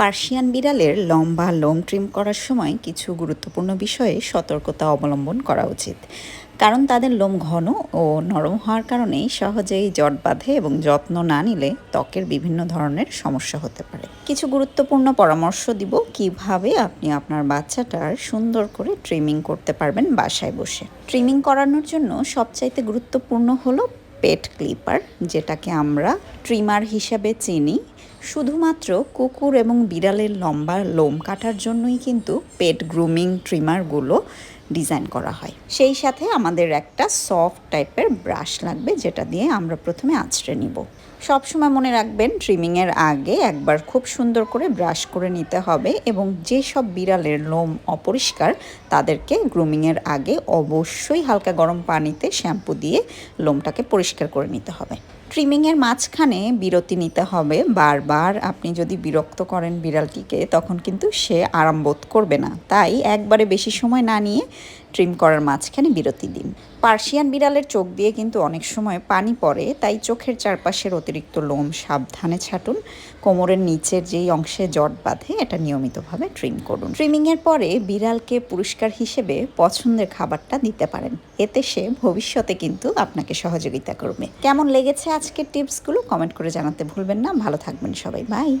Persian বিড়ালের লম্বা লোম ট্রিম করার সময় কিছু গুরুত্বপূর্ণ বিষয়ে সতর্কতা অবলম্বন করা উচিত। কারণ তাদের লোম ঘন ও নরম হওয়ার কারণেই সহজেই জট বাঁধে এবং যত্ন না নিলে ত্বকের বিভিন্ন ধরনের সমস্যা হতে পারে। কিছু গুরুত্বপূর্ণ পরামর্শ দিব কীভাবে আপনি আপনার বাচ্চাটার সুন্দর করে ট্রিমিং করতে পারবেন বাসায় বসে। ট্রিমিং করানোর জন্য সবচাইতে গুরুত্বপূর্ণ হলো পেট ক্লিপার, যেটাকে আমরা ট্রিমার হিসাবে চিনি। শুধুমাত্র কুকুর এবং বিড়ালের লম্বা লোম কাটার জন্যই কিন্তু পেট গ্রুমিং ট্রিমারগুলো ডিজাইন করা হয়। সেই সাথে আমাদের একটা সফট টাইপের ব্রাশ লাগবে, যেটা দিয়ে আমরা প্রথমে আঁচড়ে নিব। সবসময় মনে রাখবেন ট্রিমিংয়ের আগে একবার খুব সুন্দর করে ব্রাশ করে নিতে হবে এবং যেসব বিড়ালের লোম অপরিষ্কার, তাদেরকে গ্রুমিংয়ের আগে অবশ্যই হালকা গরম পানিতে শ্যাম্পু দিয়ে লোমটাকে পরিষ্কার করে নিতে হবে। ট্রিমিংয়ের মাঝখানে বিরতি নিতে হবে। বারবার আপনি যদি বিরক্ত করেন বিড়ালটিকে, তখন কিন্তু সে আরাম বোধ করবে না। তাই একবারে বেশি সময় না নিয়ে ট্রিম করার মাঝখানে বিরতি দিন। পার্সিয়ান বিড়ালের চোখ দিয়ে কিন্তু অনেক সময় পানি পড়ে, তাই চোখের চারপাশের অতিরিক্ত লোম সাবধানে ছাটুন। কোমরের নিচের যেই অংশে জট বাঁধে, এটা নিয়মিতভাবে ট্রিম করুন। ট্রিমিংয়ের পরে বিড়ালকে পুরস্কার হিসেবে পছন্দের খাবারটা দিতে পারেন। এতে সে ভবিষ্যতে কিন্তু আপনাকে সহযোগিতা করবে। কেমন লেগেছে আজকের টিপসগুলো কমেন্ট করে জানাতে ভুলবেন না। ভালো থাকবেন সবাই। বাই।